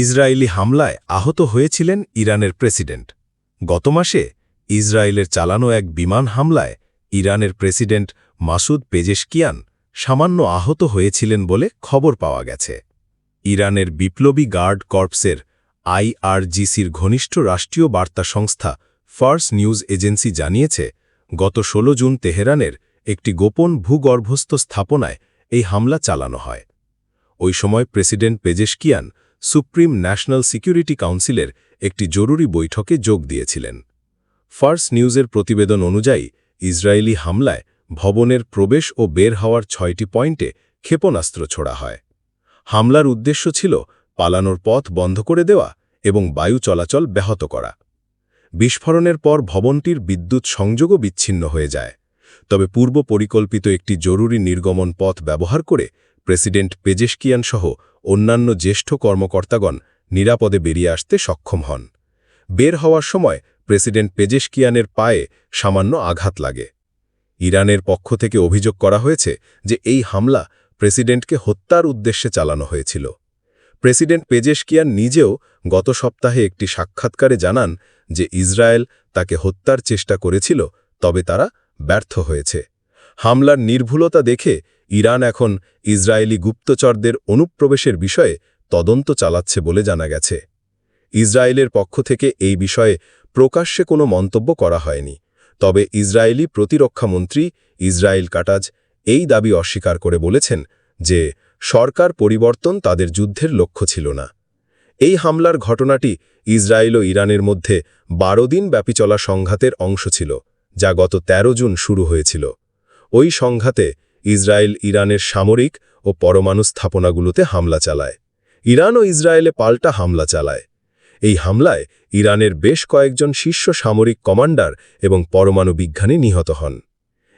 Israeli হামলায় আহত হয়েছিলেন ইরানের প্রেসিডেন্ট। গত মাসে ইসরায়েলের চালানো এক বিমান হামলায় ইরানের প্রেসিডেন্ট মাসুদ পেজেশকিয়ান সামান্য আহত হয়েছিলেন বলে খবর পাওয়া গেছে। ইরানের বিপ্লবী গার্ড কর্পসের আইআরজিসির ঘনিষ্ঠ রাষ্ট্রীয় বার্তা সংস্থা ফার্স নিউজ এজেন্সি জানিয়েছে, গত ১৬ জুন তেহরানের একটি গোপন ভূগর্ভস্থ স্থাপনায় এই হামলা চালানো হয়। ওই সময় president Pezeshkian supreme national security কাউন্সিলের একটি জরুরি বৈঠকে যোগ দিয়েছিলেন। ফার্স নিউজের প্রতিবেদন অনুযায়ী, ইসরায়েলি হামলায় ভবনের প্রবেশ ও বের হওয়ার ছয়টি পয়েন্টে ক্ষেপণাস্ত্র ছোড়া হয়। হামলার উদ্দেশ্য ছিল পালানোর পথ বন্ধ করে দেওয়া এবং বায়ু চলাচল ব্যাহত করা। বিস্ফোরণের পর ভবনটির বিদ্যুৎ সংযোগও বিচ্ছিন্ন হয়ে যায়। তবে পূর্ব পরিকল্পিত একটি জরুরি নির্গমন পথ ব্যবহার করে প্রেসিডেন্ট পেজেশকিয়ান সহ অন্যান্য জ্যেষ্ঠ কর্মকর্তাগণ নিরাপদে বেরিয়ে আসতে সক্ষম হন। বের হওয়ার সময় প্রেসিডেন্ট পেজেশকিয়ানের পায়ে সামান্য আঘাত লাগে। ইরানের পক্ষ থেকে অভিযোগ করা হয়েছে যে এই হামলা প্রেসিডেন্টকে হত্যার উদ্দেশ্যে চালানো হয়েছিল। প্রেসিডেন্ট পেজেশকিয়ান নিজেও গত সপ্তাহে একটি সাক্ষাৎকারে জানান যে ইসরায়েল তাকে হত্যার চেষ্টা করেছিল, তবে তারা ব্যর্থ হয়েছে। হামলার নির্ভুলতা দেখে ইরান এখন ইসরায়েলি গুপ্তচরদের অনুপ্রবেশের বিষয়ে তদন্ত চালাচ্ছে বলে জানা গেছে। ইসরায়েলের পক্ষ থেকে এই বিষয়ে প্রকাশ্যে কোনো মন্তব্য করা হয়নি। তবে ইসরায়েলি প্রতিরক্ষামন্ত্রী ইসরায়েল কাটাজ এই দাবি অস্বীকার করে বলেছেন যে, সরকার পরিবর্তন তাদের যুদ্ধের লক্ষ্য ছিল না। এই হামলার ঘটনাটি ইসরায়েল ও ইরানের মধ্যে বারো দিন ব্যাপী চলা সংঘাতের অংশ ছিল, যা গত ১৩ জুন শুরু হয়েছিল। ওই সংঘাতে ইসরায়েল ইরানের সামরিক ও পরমাণু স্থাপনাগুলোতে হামলা চালায়। ইরান ও ইসরায়েলে পাল্টা হামলা চালায়। এই হামলায় ইরানের বেশ কয়েকজন শীর্ষ সামরিক কমান্ডার এবং পরমাণু বিজ্ঞানী নিহত হন।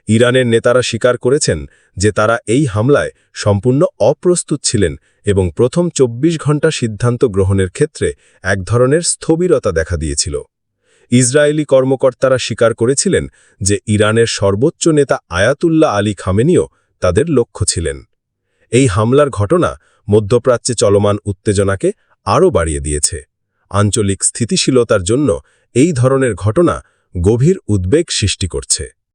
ইরানের নেতারা স্বীকার করেছেন যে তারা এই হামলায় সম্পূর্ণ অপ্রস্তুত ছিলেন এবং প্রথম ২৪ ঘণ্টা সিদ্ধান্ত গ্রহণের ক্ষেত্রে এক ধরনের স্থবিরতা দেখা দিয়েছিল। ইসরায়েলি কর্মকর্তারা স্বীকার করেছিলেন যে ইরানের সর্বোচ্চ নেতা আয়াতুল্লাহ আলী খামেনিও তাদের লক্ষ্য ছিলেন। এই হামলার ঘটনা মধ্যপ্রাচ্যে চলমান উত্তেজনাকে আরও বাড়িয়ে দিয়েছে। আঞ্চলিক স্থিতিশীলতার জন্য এই ধরনের ঘটনা গভীর উদ্বেগ সৃষ্টি করছে।